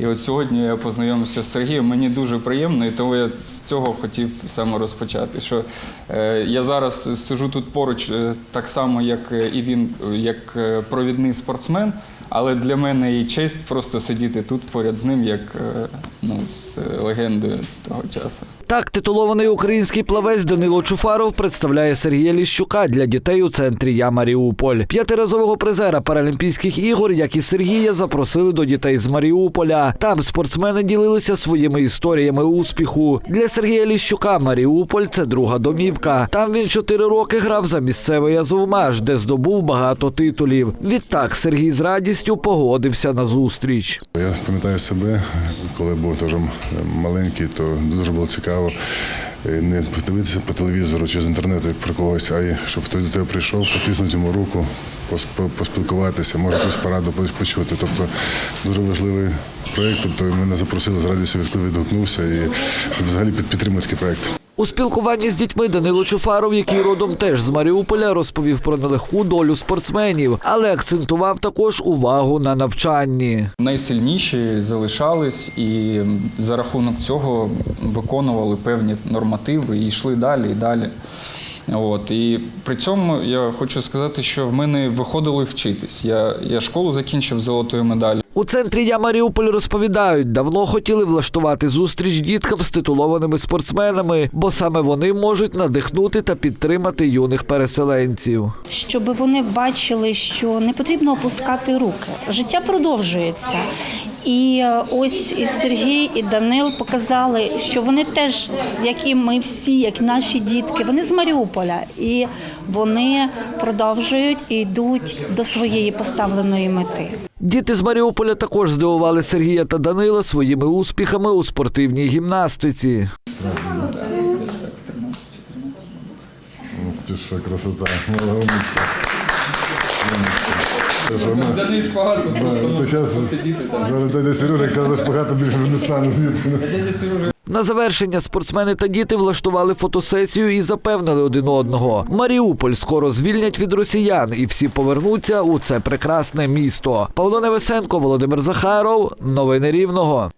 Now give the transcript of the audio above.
І от сьогодні я познайомився з Сергієм. Мені дуже приємно, і тому я з цього хотів саме розпочати. Що е, я зараз сижу тут поруч е, так само, як е, і він, як е, провідний спортсмен. Але для мене і честь просто сидіти тут поряд з ним, як е, ну, з легендою того часу. Так, титулований український плавець Данило Чуфаров представляє Сергія Ліщука для дітей у центрі Я Маріуполь. П'ятиразового призера Паралімпійських ігор, як і Сергія, запросили до дітей з Маріуполя. Там спортсмени ділилися своїми історіями успіху. Для Сергія Ліщука Маріуполь це друга домівка. Там він чотири роки грав за місцевий Азовмаш, де здобув багато титулів. Відтак Сергій з радістю погодився на зустріч. Я пам'ятаю себе, коли був теж маленький, то дуже було цікаво е, не подивитися по телевізору чи з інтернету про когось, а й щоб хтось до тебе прийшов, потиснути йому руку, поспілкуватися, може якусь пораду почути. Тобто дуже важливий проєкт. Тобто мене запросили з радістю, від- відгукнувся і взагалі під підтримую такий проєкт. У спілкуванні з дітьми Данило Чуфаров, який родом теж з Маріуполя, розповів про нелегку долю спортсменів, але акцентував також увагу на навчанні. Найсильніші залишались і за рахунок цього виконували певні нормативи і йшли далі і далі. От. І при цьому я хочу сказати, що в мене виходило вчитись. Я, я школу закінчив золотою медаллю. У центрі Я Маріуполь розповідають, давно хотіли влаштувати зустріч діткам з титулованими спортсменами, бо саме вони можуть надихнути та підтримати юних переселенців. щоб вони бачили, що не потрібно опускати руки. Життя продовжується. І е, ось і Сергій і Данил показали, що вони теж, як і ми всі, як наші дітки, вони з Маріуполя, і вони продовжують і йдуть до своєї поставленої мети. Діти з Маріуполя також здивували Сергія та Данила своїми успіхами у спортивній гімнастиці. Ти що красота, Даний шпагат Зараз дядя Сережа, як сяде багато більше не стане звідти. На завершення спортсмени та діти влаштували фотосесію і запевнили один одного. Маріуполь скоро звільнять від росіян, і всі повернуться у це прекрасне місто. Павло Невесенко, Володимир Захаров. Новини Рівного.